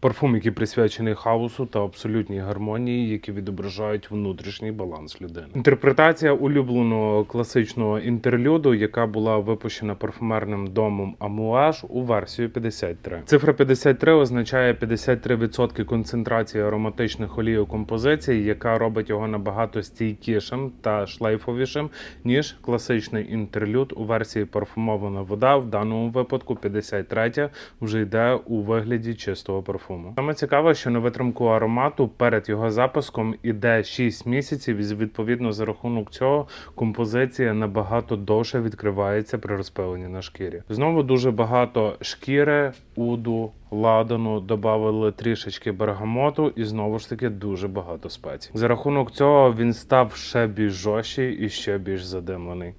Парфум, який присвячений хаосу та абсолютній гармонії, які відображають внутрішній баланс людини. Інтерпретація улюбленого класичного інтерлюду, яка була випущена парфумерним домом Амуаж у версію 53. Цифра 53 означає 53% концентрації ароматичних олій у композиції, яка робить його набагато стійкішим та шлейфовішим, ніж класичний інтерлюд у версії парфумована вода. В даному випадку 53 вже йде у вигляді чистого парфуму. Саме цікаве, що на витримку аромату перед його запуском іде 6 місяців, і відповідно за рахунок цього композиція набагато довше відкривається при розпиленні на шкірі. Знову дуже багато шкіри, уду, ладану, додали трішечки бергамоту, і знову ж таки дуже багато спецій. За рахунок цього він став ще більш жорсткий і ще більш задимлений.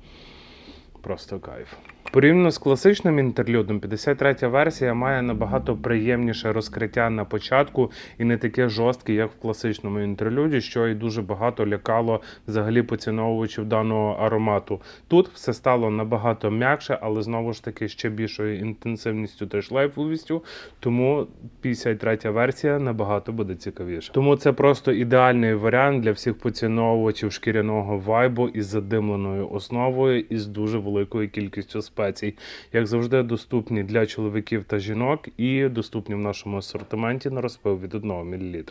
Просто кайф. Порівняно з класичним інтерлюдом, 53 версія має набагато приємніше розкриття на початку і не таке жорстке, як в класичному інтерлюді, що і дуже багато лякало взагалі поціновувачів даного аромату. Тут все стало набагато м'якше, але знову ж таки ще більшою інтенсивністю та шлейфовістю. Тому 53 версія набагато буде цікавіша. Тому це просто ідеальний варіант для всіх поціновувачів шкіряного вайбу із задимленою основою і з дуже великою кількістю спецій. Як завжди, доступні для чоловіків та жінок і доступні в нашому асортименті на розпил від 1 мл.